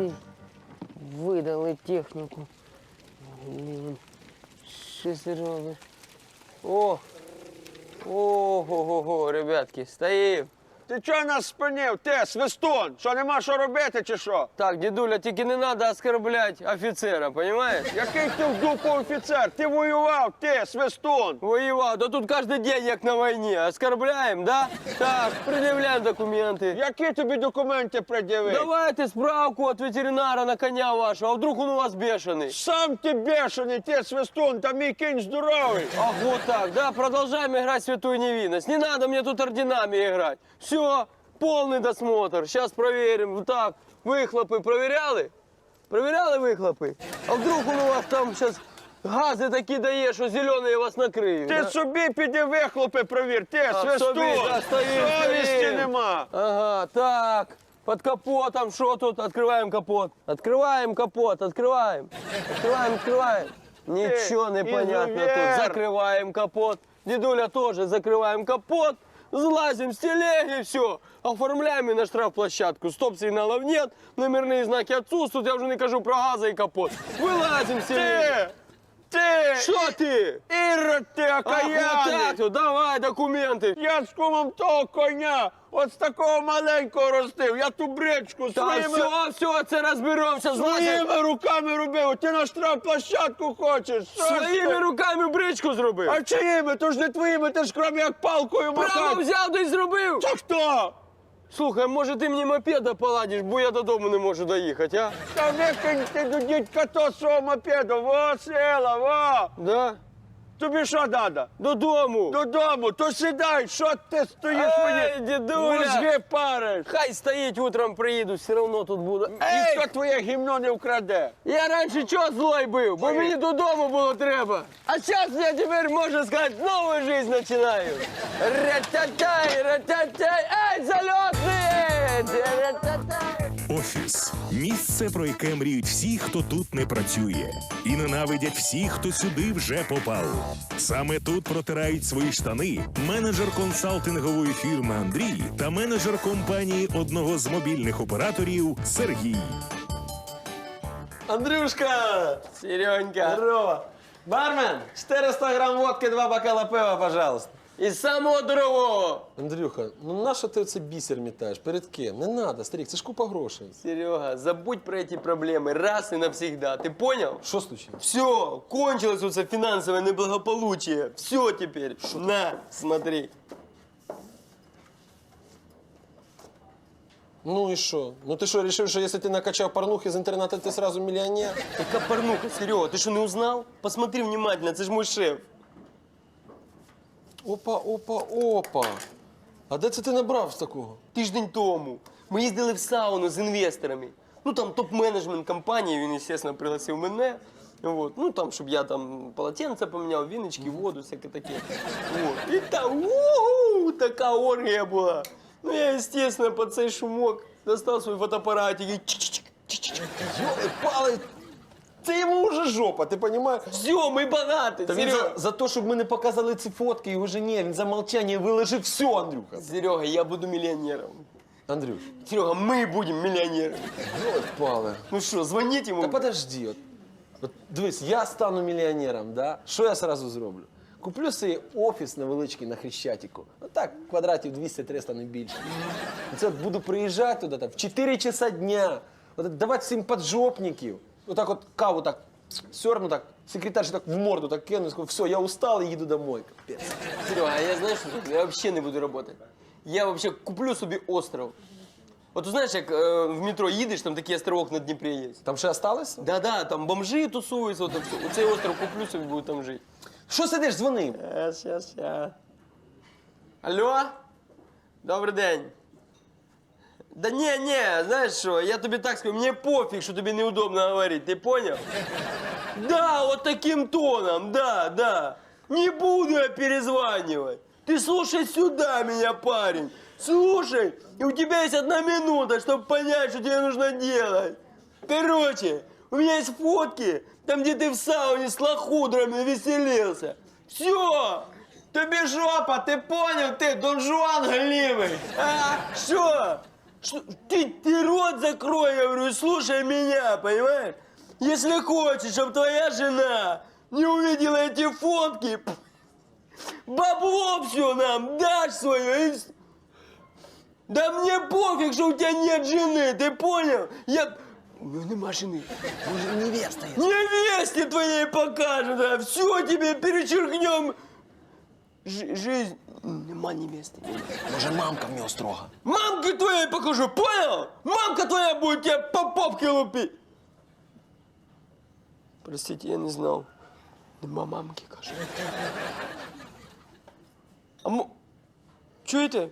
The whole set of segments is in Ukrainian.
ти видали техніку. Що ти робиш? О! Ого-го-го, ребятки, стоїм. Ти чого нас спинив? Ти, свистун? Що нема що робити чи що? Так, дідуля, тільки не треба оскорблять офіцера, понимаєш? Який ти в дупу офіцер? Ти воював, ти, свистун! Воевал, да тут каждый день як на войне. Оскорбляем, да? Так, предъявляем документы. Які тобі документи пред'явив? Давайте справку от ветеринара на коня вашего, а вдруг он у вас бешеный? Сам ти бешений, ти, свистун, та мій кінь здоровий. Ах, вот так, да, продолжаем играть в святую невинность. Не надо мне тут орденами играть. Все, полный досмотр. Сейчас проверим. Вот так, выхлопы проверяли? Проверяли выхлопы? А вдруг он у вас там сейчас газы такие дає, що зеленые вас накриють? Ти да? собі піди вихлопи провір, ти, А, свистун! собі, да, стоїм, Совісті стоїм. нема. Ага, так. Под капотом что тут? Открываем капот. Открываем капот, открываем. Открываем, открываем. Ничего не понятно тут. изувер. Закрываем капот. Дедуля тоже закрываем капот. Залазим с телеги, все. Оформляем и на штрафплощадку. Стоп-сигналов нет, номерные знаки отсутствуют. Я уже не кажу про газы и капот. Вылазим с телеги. Ти! Ти! Что ты? Ірод ти, Ах, вот так давай документы. Я з кумом того коня, от з такого маленького ростив. Я ту бричку Да, своїми, все, все, це разберемся. Злазим. своїми руками робив. Ти на штрафплощадку хочеш. Що ж Своїми ти? руками бричку зробив. А чиїми? То ж не твоїми, ти ж крім як палкою Право махати. взяв та й зробив. Та хто? Слухай, може ти мені мопеда поладиш, бо я додому не можу доїхати, а? Та викинь ти до дідька то свого мопеду. Во, сила, во. Да? Тобі що надо? Додому. Додому, то сідай, що ти стоїш Ей, мені? дідуля. Мозги париш. Хай стоїть, утром приїду, все одно тут буду. Ніхто твоє гімно не вкраде. Я раніше чого злой був, бо мені додому було треба. А зараз я тепер, можна сказати, нову життя починаю. Рататай, рататай, ей, зальотний! Рататай! Офіс місце, про яке мріють всі, хто тут не працює, і ненавидять всі, хто сюди вже попав. Саме тут протирають свої штани менеджер консалтингової фірми Андрій та менеджер компанії одного з мобільних операторів Сергій. Андрюшка! Серенька. Здорово! Бармен, 400 грамм водки, два бокала пива, пожалуйста Із самого дорогого. Андрюха, ну нащо ти оце бісер мітаєш? Перед ким? Не надо, старик, це ж купа грошей. Серега, забудь про эти проблемы раз и навсегда. Ты понял? Що случилось? Все, кончилось вот это финансовое неблагополучие. Все теперь. На, смотри. Ну і що? Ну ти що, вирішив, що якщо ти накачав порнухи з інтернету, ти сразу мільйонер? Какая порнуха, Серега, ты что, не узнал? Посмотри внимательно, это же мой шеф. Опа, опа, опа. А де це ти набрав з такого? Тиждень тому. Ми їздили в сауну з інвесторами. Ну там топ-менеджмент компанії, він, естественно, пригласив мене. Вот. Ну там, щоб я там полотенце поміняв, віночки, воду, всяке таке. Вот. І там у-у-у, така оргія була. Ну я, естественно, під цей шумок достав свій фотоапаратик і чик-чик, чик-чик. Йоли, пали! Це йому вже жопа, ти розумієш? Все, ми багаті, Та він Серега. за, за те, щоб ми не показали ці фотки його жені, він за мовчання виложив все, Андрюха. Серега, я буду миллионером. Андрюш, Серега, мы будем миллионерами. пали. Ну что, звонить ему? Та подожди, от, от дивись, я стану мільйонером, да? що я сразу зроблю? Куплю собі офіс невеличкий на Хрещатику. Ну так, квадратів 200-300 не більше. І це от буду приїжджати туди так, в 4 часа дня, от, давати всім поджопників. Отак от каву так сьорну так, секретарші так в морду так кину, скажу, все, я устал і їду домой. Капець. Серега, а я знаешь, что делаю? я вообще не буду работать. Я вообще куплю собі остров. От ти знаєш, як е, в метро їдеш, там такий островок на Дніпрі є. Там ще осталося? Да-да, там бомжи тусуються, от, все. Оцей остров куплю собі, буду там жити. Що сидиш, дзвони? Сейчас, сейчас, сейчас. Алло? Добрий день. Да не, не, знаєш що, я тобі так скажу, мені пофіг, що тобі неудобно говорити, ти понял? Да, вот таким тоном, да, да. Не буду я перезванивать. Ты слушай сюда меня, парень. Слушай, и у тебя есть одна минута, чтобы понять, что тебе нужно делать. Короче, у меня есть фотки, там, где ты в сауне с лохудрами веселился. Все, тобі жопа, ти понял, ти Дон Жуан галімий. А, що? Что, ты, ты рот закрой, я говорю, слушай меня, понимаешь? Если хочешь, чтобы твоя жена не увидела эти фотки, бабло все нам дашь свое и... Да мне пофиг, что у тебя нет жены, ты понял? Я... У него нема жены. Може, невеста є. Невесте твоей покажем, да, все тебе перечеркнем. Жи- жизнь... Нема невесты. Може, мамка в нього строга. Мамке твоей покажу, понял? Мамка твоя будет тебе по попке лупить. Простите, я не знал. Нема мамки, каже. А мо... Чуєте?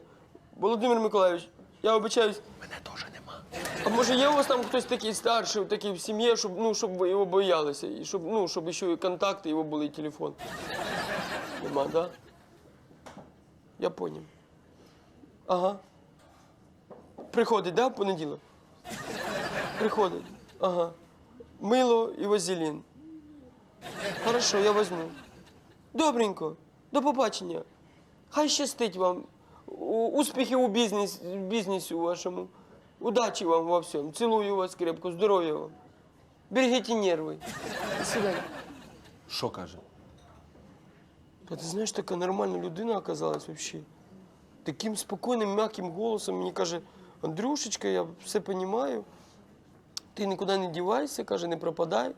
Володимир Миколаївич, я обичаюсь. Мене теж нема. А може є у вас там хтось такий старший, такий в сім'ї, щоб, ну, щоб ви його боялися, і щоб, ну, щоб ще і контакти його були, і телефон. Нема, да? Я поняв. Ага. Приходить, да, в понеділок? Приходить. Ага. Мило і вазелін. Хорошо, я возьму. Добренько. До побачення. Хай щастить вам. Успіхів у бізнес, бізнесі вашому. Удачі вам во всьому. Цілую вас крепко, здоров'я вам. Берегите нерви. До свидання. Що каже? А ти знаєш, така нормальна людина оказалась вообще. Таким спокійним, м'яким голосом мені каже, Андрюшечка, я все розумію. Ти нікуди не дівайся, каже, не пропадай.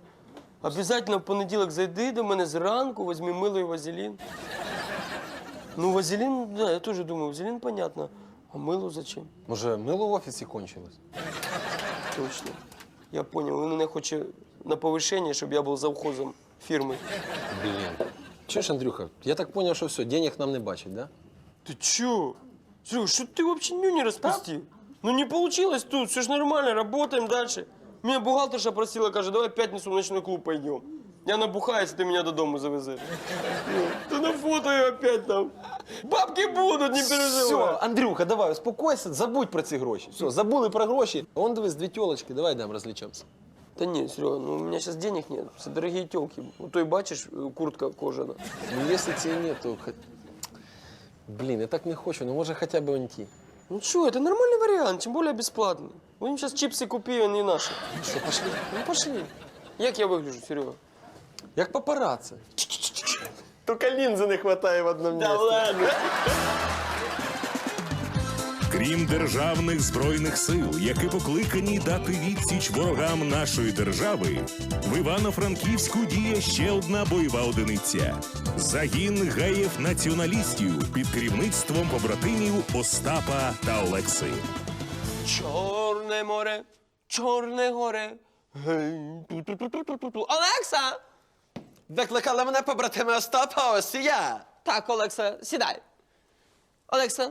Обязательно в понеділок зайди до мене зранку, візьми мило і вазелін. Ну, вазелін, да, я теж думаю, вазелін понятно. А мило зачем? Може, мило в офісі кончилось? Точно. Я понял, він мене хоче на повищення, щоб я був завхозом фірми. Блін. Чуєш, Андрюха, я так зрозумів, що все, денег нам не бачить, да? Ты чё? Серега, что ты вообще нюни распустил? Ну не получилось тут, все ж нормально, работаем дальше. Меня бухгалтерша просила, каже, давай в пятницу в ночной клуб пойдем. Я набухаюсь, ты меня до дома завезешь. Ну, Ты на фото и опять там. Бабки будут, не Все, переживай. Андрюха, давай, успокойся, забудь про ці гроші. Все, забули про гроші. Вон дивись, дві тілочки, давай дам розлічемося. Да нет, Серега, ну у меня сейчас денег нет. Все дорогие телки. Вот то и бачишь, э, куртка кожана. Ну, якщо цієї нет, то... хо- Блін, я так не хочу, ну може хоча б он ті. Ну что, это нормальный вариант, тем более бесплатный. Будем сейчас чипсы купи, они наши. Що, пошли? Ну пошли. Як я выгляжу, Серега? Як папараці. Тільки лінзи не вистачає в одному місці. ладно. Крім державних збройних сил, які покликані дати відсіч ворогам нашої держави, в Івано-Франківську діє ще одна бойова одиниця загін геїв-націоналістів під керівництвом побратимів Остапа та Олекси. Чорне море, чорне горе. Гей, ту-ту-ту-ту-ту-ту. Олекса! Викликали мене побратими Остапа, ось і я. Так, Олекса, сідай. Олекса,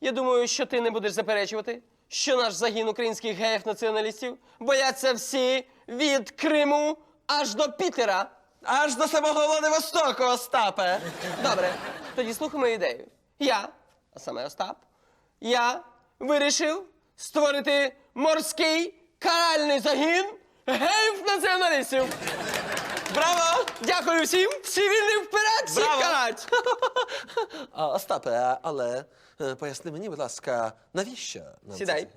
я думаю, що ти не будеш заперечувати, що наш загін українських геїв-націоналістів бояться всі від Криму аж до Пітера. Аж до самого Владивостоку, Остапе. Добре, тоді слухай мою ідею. Я, а саме Остап, я вирішив створити морський каральний загін геїв-націоналістів. Браво! Дякую всім! Всі вільні вперед! Браво! А, Остапе, але е, поясни мені, будь ласка, навіщо нам Сідай. це?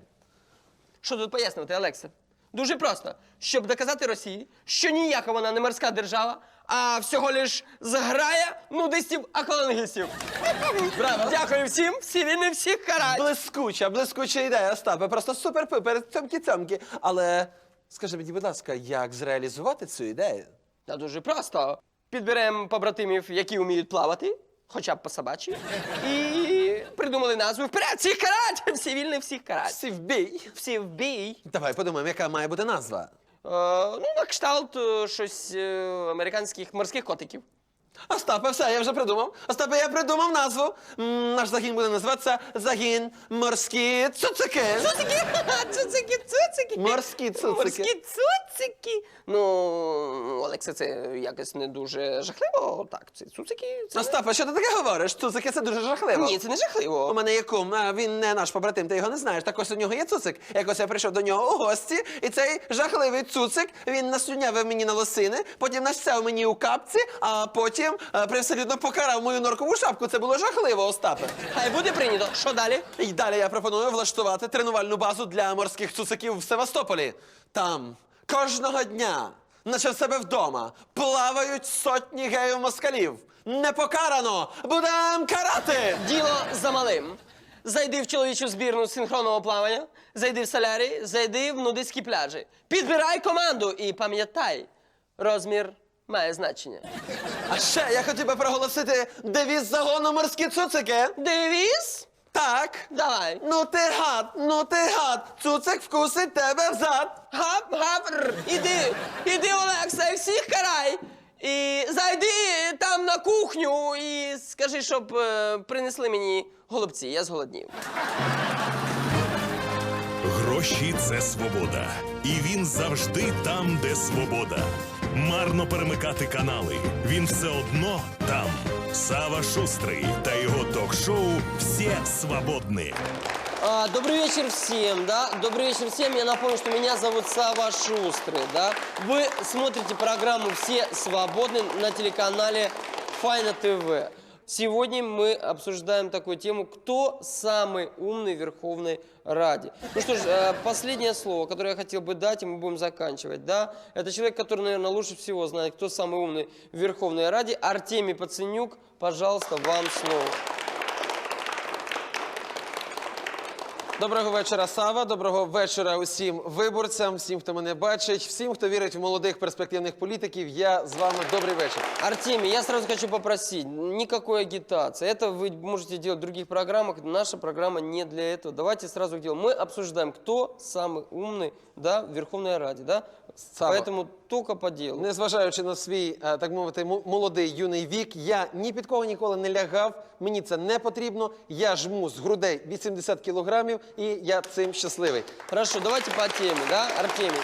Що тут пояснювати, Олекса? Дуже просто. Щоб доказати Росії, що ніяка вона не морська держава, а всього лиш зграя нудистів-аколонгістів. Браво! Дякую всім! Всі вільні, всіх карать! Блискуча, блискуча ідея, Остапе. Просто супер-пупер, цьомкі-цьомкі. Але скажи мені, будь ласка, як зреалізувати цю ідею? Та дуже просто. Підберемо побратимів, які вміють плавати, хоча б по собачі, і придумали назву вперед! Всіх карать! Всі вільні, всіх карать! Всі в бій. Всі в бій! Давай подумаємо, яка має бути назва. Е, ну, на кшталт е, щось е, американських морських котиків. Остапе, все, я вже придумав. Остапе, я придумав назву. М, Наш загін буде називатися Загін морські цуцики. Цуцики! Цуцики, цуцики! Морські цуцики. Морські цуцики! Цуцики. Ну, Олексе, це якось не дуже жахливо. Так, це цуцики. Це... Остапе, що ти таке говориш? Цуцики це дуже жахливо. Ні, це не жахливо. У мене є кум, а він не наш побратим, ти його не знаєш. Так ось у нього є цуцик. Якось я прийшов до нього у гості, і цей жахливий цуцик він наслюнявив мені на лосини, потім насяв мені у капці, а потім е, привселюдно покарав мою норкову шапку. Це було жахливо, Остапе. Хай буде прийнято. Що далі? І далі я пропоную влаштувати тренувальну базу для морських цуциків в Севастополі. Там кожного дня, наче в себе вдома, плавають сотні геїв-москалів. Не покарано! Будем карати! Діло за малим. Зайди в чоловічу збірну з синхронного плавання, зайди в солярій, зайди в нудистські пляжі. Підбирай команду і пам'ятай, розмір має значення. А ще я хотів би проголосити девіз загону морські цуцики. Девіз? Так. Давай. Ну ти гад, ну ти гад, цуцик вкусить тебе взад. Гап, гап, р. Іди, іди, Олекса, і всіх карай. І зайди там на кухню і скажи, щоб е, принесли мені голубці, я зголоднів. Гроші це свобода. І він завжди там, де свобода. Марно перемикати канали. Він все одно там. Сава Шустрий та його ток-шоу «Всі свободні». А, добрый вечер всем, да? Добрый вечер всем. Я напомню, что меня зовут Сава Шустрый, да? Вы смотрите программу «Все свободны» на телеканале Файна ТВ. Сегодня мы обсуждаем такую тему, кто самый умный в Верховной Раде. Ну что ж, э, последнее слово, которое я хотел бы дать, и мы будем заканчивать, да? Это человек, который, наверное, лучше всего знает, кто самый умный в Верховной Раде. Артемий Пацанюк, пожалуйста, вам слово. Доброго вечора, Сава. Доброго вечора усім виборцям, всім, хто мене бачить, всім, хто вірить в молодих перспективних політиків. Я з вами добрий вечір. Артемий, я сразу хочу попросить, никакой агитации. Это вы можете делать в других программах, наша программа не для этого. Давайте сразу к делу. Мы обсуждаем, кто самый умный да, в Верховной Раде, да? Сава. Поэтому только по делу. Незважаючи на свій, е, так мовити, м- молодий юний вік, я ні під кого ніколи не лягав. Мені це не потрібно. Я жму з грудей 80 кілограмів, і я цим щасливий. Хорошо, давайте по темі, да, Артемій?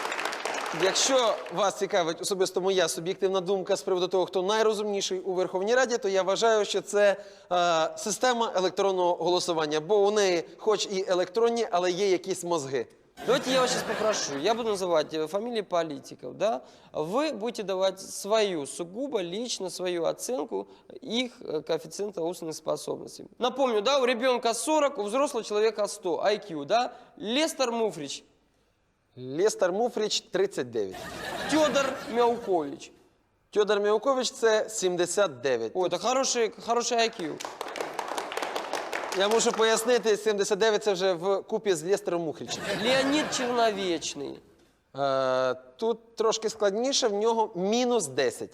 Якщо вас цікавить особисто моя суб'єктивна думка з приводу того, хто найрозумніший у Верховній Раді, то я вважаю, що це е, система електронного голосування, бо у неї, хоч і електронні, але є якісь мозги. Давайте я вас сейчас попрошу. Я буду называть э, фамилии политиков, да? Вы будете давать свою, сугубо лично свою оценку их э, коэффициента умственных способностей. Напомню, да, у ребенка 40, у взрослого человека 100 IQ, да? Лестер Муфрич, Лестер Муфріч 39. Федор Мяукович. Тьодор Міукович це 79. Ой, это хороший, хороший IQ. Я мушу пояснити, 79 це вже в купі з Лестером Мухрічем. Леонид Черновечный. Е, тут трошки складніше, в нього мінус 10.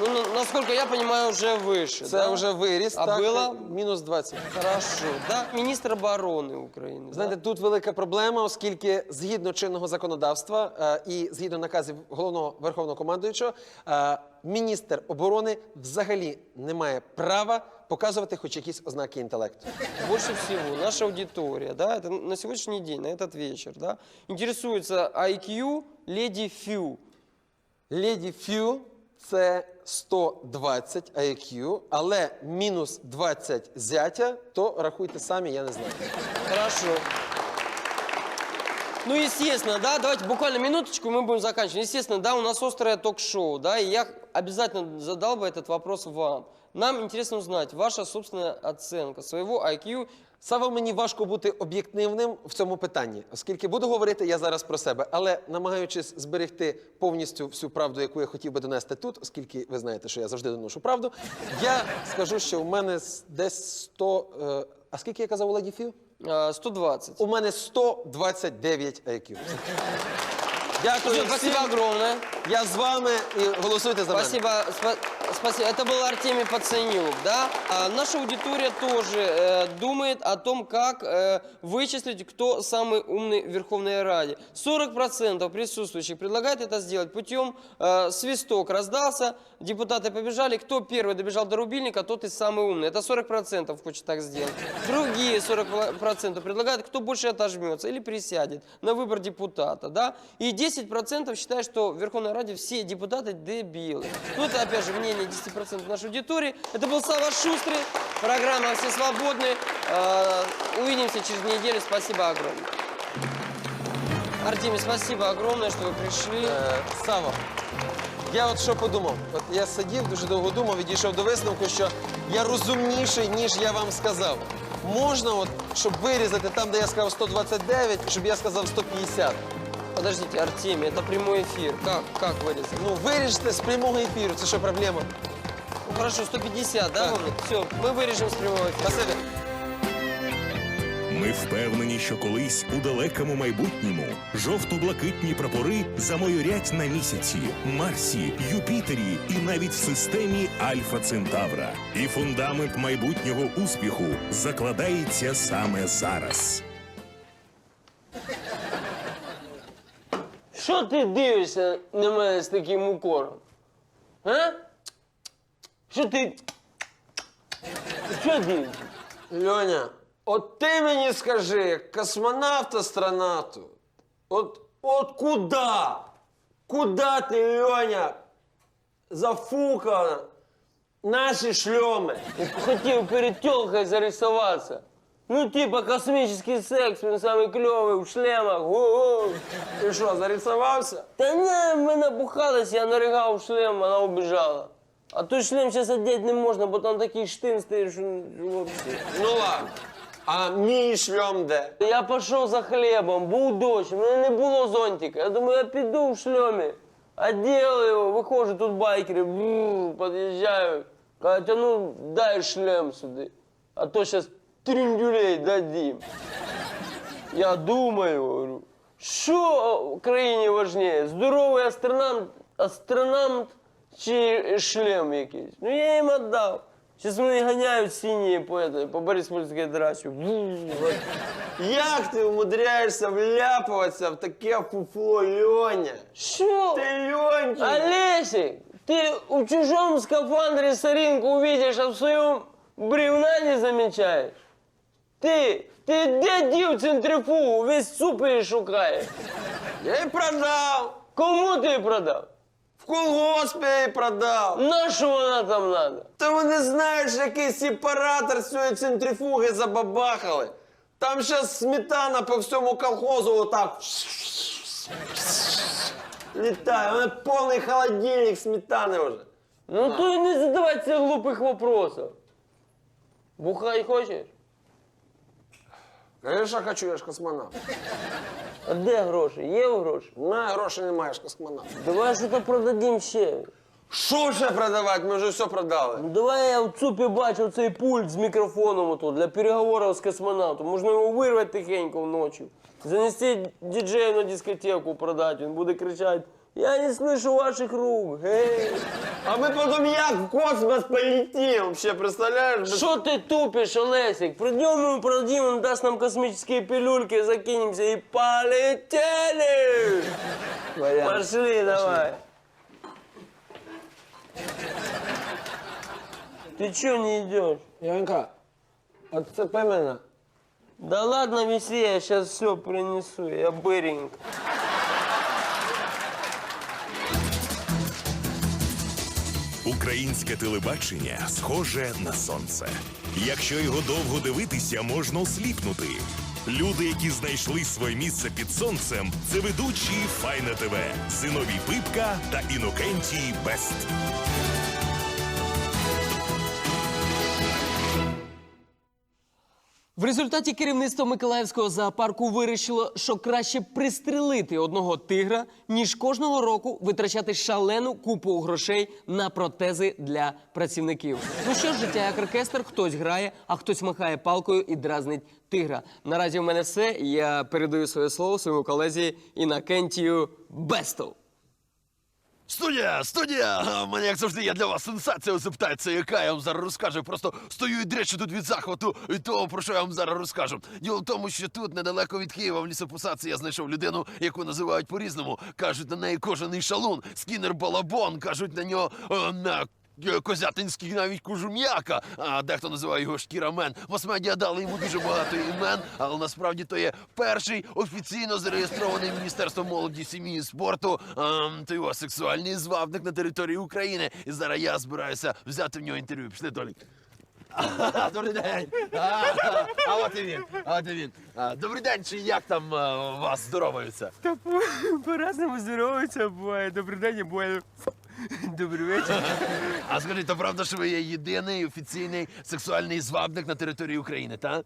Ну, на- насколько я понимаю, уже выше, Це да? вже виріс, А так, было? мінус 20. Хорошо, да? Министр обороны Украины. да? Знаєте, тут велика проблема, оскільки згідно чинного законодавства е, і згідно наказів головного верховного командуючого, е, міністр оборони взагалі не має права показувати хоч якісь ознаки інтелекту. Больше всего наша аудитория, да, это на сегодняшний день, на этот вечер, да, интересуется IQ леди Фью. Леді Фю це 120 IQ, але мінус 20 зятя, то рахуйте самі, я не знаю. Хорошо. Ну, естественно, да, давайте буквально минуточку, мы будем заканчивать. Естественно, да, у нас острое ток-шоу, да, и я обязательно задал бы этот вопрос вам. Нам интересно узнать ваша собственная оценка своего IQ. Сава, мені важко бути об'єктивним в цьому питанні, оскільки буду говорити я зараз про себе, але намагаючись зберегти повністю всю правду, яку я хотів би донести тут, оскільки ви знаєте, що я завжди доношу правду, я скажу, що у мене десь 100... Е, а скільки я казав Фю? а, 120. У мене 129 IQ. Дякую. Спасибо всім. огромное. Я з вами і голосуйте за мене. Спасибо, спа- спасибо. Это был Артемий Пацанюк, да? А наша аудитория тоже э, думает о том, как э, вычислить, кто самый умный в Верховной Раде. 40% присутствующих предлагает это сделать путем э, свисток раздался, депутаты побежали, кто первый добежал до рубильника, тот и самый умный. Это 40% хочет так сделать. Другие 40% предлагают, кто больше отожмется или присядет на выбор депутата, да? И 10% считают, что в Верховной Раде все депутаты дебилы. Ну, это, опять же, мнение 10% нашей аудитории. Это был Сава Шустрый, программа «Все свободны». Э, Увидимся через неделю. Спасибо огромное. Артемий, спасибо огромное, что вы пришли. Е, Сава, я от що подумав? От я сидів, дуже довго думав і дійшов до висновку, що я розумніший, ніж я вам сказав. Можна, от, щоб вирізати там, де я сказав 129, щоб я сказав 150. Подождите, Артемий, это прямой эфир. Как, как вырезать? Ну, виріжте з прямого ефіру, це що проблема? Ну, хорошо, 150, да, Так. вам? Все, мы вырежем с прямого эфира. Спасибі. Ми впевнені, що колись у далекому майбутньому жовто-блакитні прапори замайорять на місяці, Марсі, Юпітері і навіть в системі Альфа Центавра. І фундамент майбутнього успіху закладається саме зараз. Що ти дивишся на мене з таким укором? А? Що ти. Що дивишся? Льоня, от ти мені скажи, космонавт астронавту, от, от куда? Куда ти, Льоня, зафукав наші шльоми? Хотів перед тілкою зарисуватися. Ну, типа космический секс, він самий кльовий в шлемах. Го-го. Ти що, зарисувався? Та ні, ми набухались, я наригав в шлем, вона убіжала. А той шлем зараз одягти не можна, бо там такий штин стоїть, що взагалі. Ну ладно. А мій шльом де? Я пішов за хлібом, був дощ, у мене не було зонтика. Я думаю, я піду в шльомі, одел його, виходжу, тут байкери, бррр, під'їжджають. Кажуть, а ну дай шлем сюди, а то зараз тріндюлей дадим. Я думаю, говорю, що в країні важніше, здоровий астронавт, астронавт чи шлем якийсь? Ну я їм віддав. Зараз вони ганяють сині по, по Бориспольській. Бррр. Як ти умудряєшся вляпуватися в таке фуфло, Льоня? Що? Ти Льончик! Олесик, ты в чужом скафандре соринку увидишь, а в своем бревна не замечаешь? Ты, ты где дів центрифугу? Весь суп її шукаєш. Я її продав! Кому ти продав? В колгоспі я її продав! На що вона там надо? Та вони знаєш, який сепаратор з цієї центрифуги забабахали. Там зараз сметана по всьому колхозу отак. Літає, мене повний холодильник сметани вже. Ну то і не задавай цих глупих вопросов. Бухай хочеш? Конечно, хочу, я ж космонавт. А де гроші? Є гроші? На грошей немає, я ж космонавт. Давай щось продадим ще. Що ще продавати? Ми вже все продали. Ну давай я в ЦУПі бачив цей пульт з мікрофоном ото для переговорів з космонавтом. Можна його вирвати тихенько вночі. Занести діджею на дискотеку продати. Він буде кричати: Я не слышу ваших рук. Гей. А ми потім як в космос полетим? Вообще, представляєш? Без- Що ти тупиш, Олесик? Придем ему, продадим, он даст нам космические пилюльки, закинемся и полетели! Пошли, давай. Ты чё не идешь? Янка, отцепи мене. Да ладно, веси, я сейчас все принесу, я быренько. Українське телебачення схоже на сонце. Якщо його довго дивитися, можна осліпнути. Люди, які знайшли своє місце під сонцем, це ведучі Файна ТВ, Зиновій Пипка та Інокентій Бест. В результаті керівництво Миколаївського зоопарку вирішило, що краще пристрелити одного тигра, ніж кожного року витрачати шалену купу грошей на протези для працівників. Ну що ж, життя як оркестр, хтось грає, а хтось махає палкою і дразнить тигра. Наразі в мене все. Я передаю своє слово своєму колезі Інакентію Бестов. Студія, студія! Мене, як завжди, є для вас сенсація запитається, яка я вам зараз розкажу. Просто стою і дречу тут від захвату і того, про що я вам зараз розкажу. Діло в тому, що тут, недалеко від Києва, в лісопосадці, я знайшов людину, яку називають по-різному. Кажуть на неї кожаний шалун, скінер балабон, кажуть на нього е, на. Е, Козятинський навіть кожум'яка, а дехто називає його шкірамен. Мас-медіа дали йому дуже багато імен, але насправді то є перший офіційно зареєстрований Міністерством молоді, сім'ї і спорту ем, то його сексуальний звабник на території України. І зараз я збираюся взяти в нього інтерв'ю. Пішли, Толік. Добрий день. А, от і він. А от і він. Добрий день, чи як там е, вас здороваються? Та по-разному здоровиться, буває добрий день, а буває добрий вечір. А скажіть, то правда, що ви є єдиний офіційний сексуальний звабник на території України, так?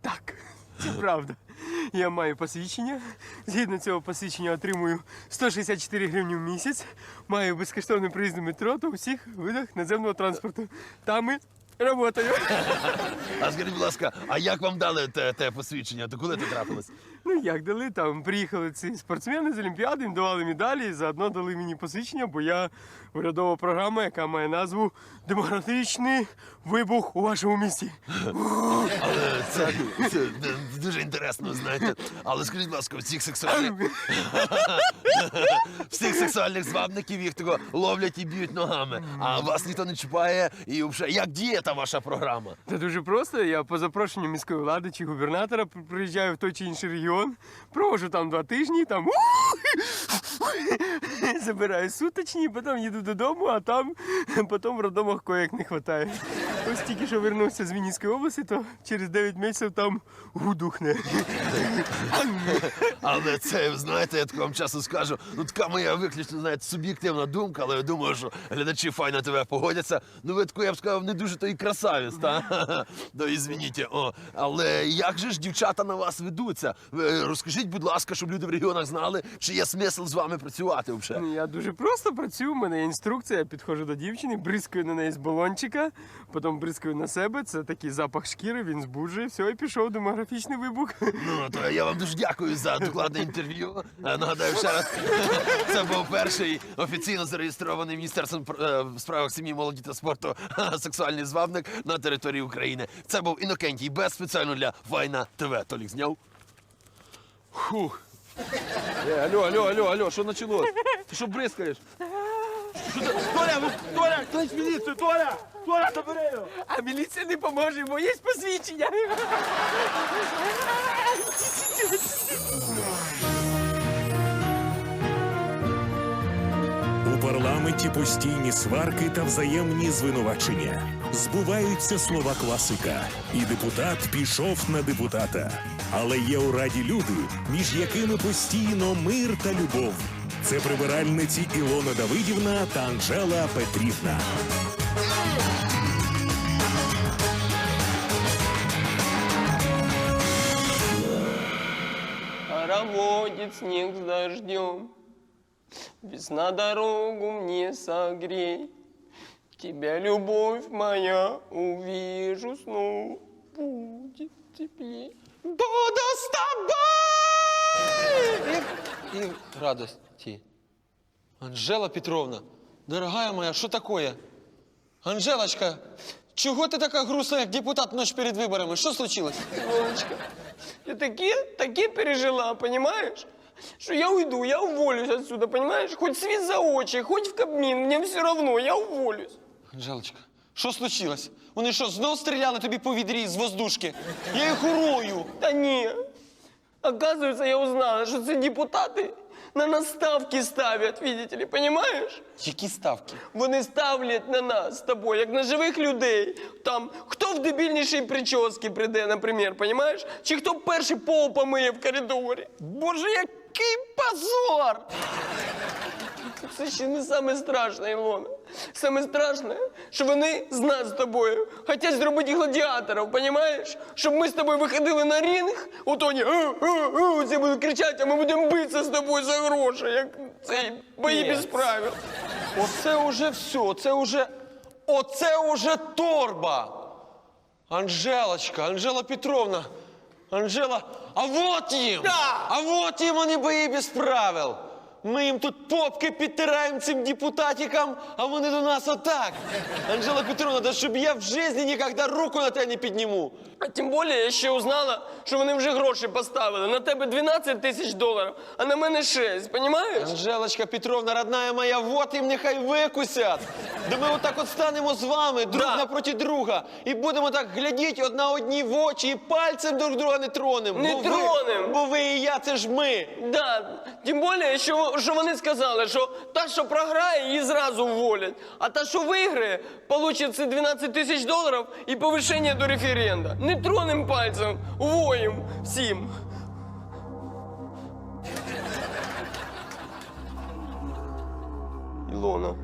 Так, це правда. Я маю посвідчення. Згідно цього посвідчення отримую 164 гривні в місяць. Маю безкоштовний проїзд до метро та усіх видах наземного транспорту. Там і працюю. А скажіть, будь ласка, а як вам дали те, те посвідчення? То коли це трапилось? Ну як дали там, приїхали ці спортсмени з Олімпіади, їм давали медалі, і заодно дали мені посвідчення, бо я урядова програма, яка має назву Демократичний вибух у вашому місті. Але це, це дуже інтересно, знаєте. Але скажіть, будь ласка, всіх сексуальних всіх сексуальних звабників їх того ловлять і б'ють ногами. А вас ніхто не чіпає. І взагалі, як діє та ваша програма? Це дуже просто. Я по запрошенню міської влади чи губернатора приїжджаю в той чи інший регіон, провожу там два тижні, там забираю суточні, потім їду додому, а там потім в роддомах коєк не вистачає. Ось тільки що вернувся з Вінницької області, то через 9 місяців там гудухне. Але це, знаєте, я вам часу скажу. Ну, така моя виключно, знаєте, суб'єктивна думка, але я думаю, що глядачі файно тебе погодяться. Ну, ви таку, я б сказав, не дуже то і красавець, та? Ну, ізвініть. О. Але як же ж дівчата на вас ведуться? Ви розкажіть, будь ласка, щоб люди в регіонах знали, чи є смисл з вами працювати взагалі. Я дуже просто працюю, у мене є інструкція, я підходжу до дівчини, бризкаю на неї з балончика, потім бризкаю на себе, це такий запах шкіри, він збуджує, все, і пішов демографічний вибух. Ну, то я вам дуже дякую за докладне інтерв'ю. Е, Нагадаю ще раз, це був перший офіційно зареєстрований міністерством е, в справах сім'ї, молоді та спорту сексуальний звабник на території України. Це був Інокентій без спеціально для Вайна ТВ. Толік зняв. Фух. Е, алло, алло, алло, алло, що началось? Ти що бризкаєш? Що ти? Толя, ну, Толя, клич міліцію, Толя! Толя, забери його! А міліція не поможе, бо є посвідчення. парламенті постійні сварки та взаємні звинувачення. Збуваються слова класика, і депутат пішов на депутата. Але є у раді люди, між якими постійно мир та любов. Це прибиральниці Ілона Давидівна та Анжела Петрівна. Хороводит снег с дождем, Весна дорогу мне согрей. Тебя, любовь моя, увижу снова, будет теплее. Буду с тобой! И в радости. Анжела Петровна, дорогая моя, що такое? Анжелочка, чого ти така грустна, як депутат ночь перед виборами? Що случилось? Волочка, я таке, таке пережила, понимаешь? Что я уйду, я уволюсь отсюда, понимаешь? Хоть свет за очи, хоть в Кабмин, мне все равно, я уволюсь. Анжелочка, що случилось? Вони що, знов стріляли тобі по відрі з воздушки? Я їх урою. Да не. Оказывается, я узнала, что эти депутаты на нас ставки ставят, видите ли, понимаешь? Які ставки? Вони ставлять на нас з тобою, як на живих людей. Там, хто в дебільнішій прически прийде, наприклад, понимаешь? Чи хто перший пол помиє в коридорі. Боже, який позор! Це ще не саме страшне, Ілона. Саме страшне, що вони з нас з тобою хочуть зробити гладіаторів, понімаєш? Щоб ми з тобою виходили на ринг, у тоні всі будуть кричати, а ми будемо битися з тобою за гроші, як цей бої без правил. Оце уже все, це уже. Оце уже торба. Анжелочка, Анжела Петровна. Анжела. А вот їм! Да. А вот їм вони бої без правил. Ми їм тут попки підтираємо цим депутатикам, а вони до нас отак. Анжела Петровна, да щоб я в житті ніколи руку на тебе не підніму. А тим більше я ще узнала, що вони вже гроші поставили. На тебе 12 тисяч доларів, а на мене 6, понімаєш? Анжелочка Петровна, родная моя, вот їм нехай викусять. Да ми отак от станемо з вами, друг Да. напроти друга, і будемо так глядіти одна одній в очі, і пальцем друг друга не тронемо. Не бо ви- Бо ви і я, це ж ми. Да, тим більше, що, що вони сказали, що та, що програє, її зразу вволять, а та, що виграє, получить ці 12 тисяч доларів і повищення до референда. Не тронем пальцем, воїм всім. Ілона.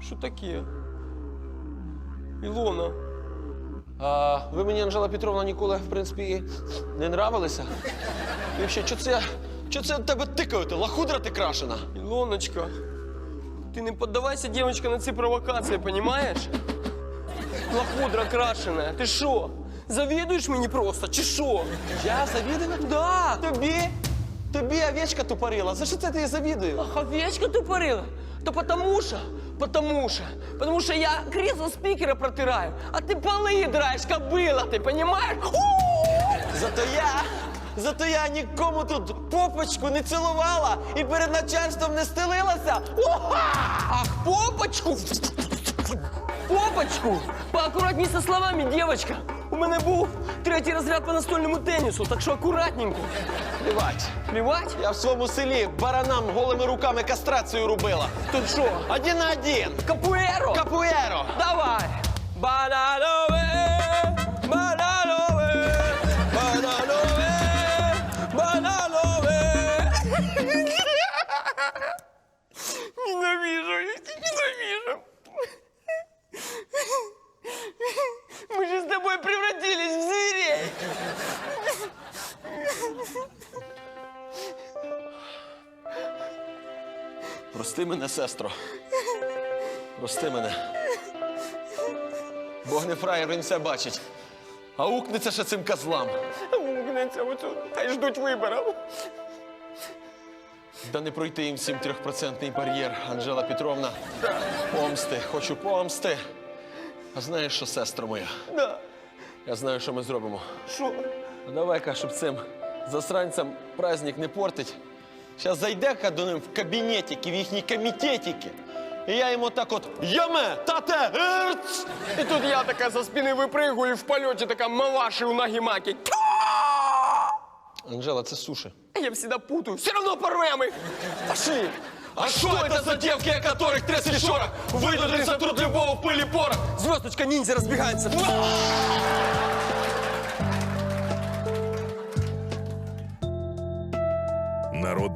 Що таке? Ілона. А, ви мені, Анжела Петровна, ніколи, в принципі, не нравилися. І взагалі, що це, що це тебе тикають? Лахудра ти крашена. Илоночка, ты не поддавайся, девочка, на ці провокації, понимаешь? Лохудра крашеная, ти що? Завідуєш мені просто, чи що? Я завідую? Да! Тобі? Тобі овечка тупорила. За що це ти їй завідую? Ах, овечка тупорила? То потому що, потому що, потому що я кресло спікера протираю, а ти поли драєш, кобила, ти понимаешь? Зато я, зато я нікому тут попочку не цілувала і перед начальством не стелилася. Ах, попочку! Попочку! Поаккуратней со словами, девочка. У мене був третій розряд по настольному тенісу, так що акуратненько. Плівать. Плівать? Я в своєму селі баранам голими руками кастрацію робила. Тут що? Один на один. Капуеро? Капуеро. Давай! Бананове, Прости мене, сестро. Прости мене. Бог не фраєр, він все бачить. А укнеться ще цим козлам. Гнеться оцю, хай ждуть виборів. Да не пройти їм всім трьохпроцентний бар'єр, Анжела Петровна. Помсти, хочу помсти. А знаєш що, сестро моя? Да. Я знаю, що ми зробимо. Що? Ну, Давай-ка, щоб цим засранцям праздник не портить. Зараз зайде-ка до них в кабінетики, в їхні комітетики. І я йому так от яме, тате, ерц! І тут я така за спини випригую і в польоті така маваши у нагі-макі. Анжела, це суші. А Я всегда путаю. Все равно порвем их. Пошли. А что это за девки, о которых тряс и шорох? Выйдут и сотрут любого в пыли порох. Звездочка ниндзя разбегается.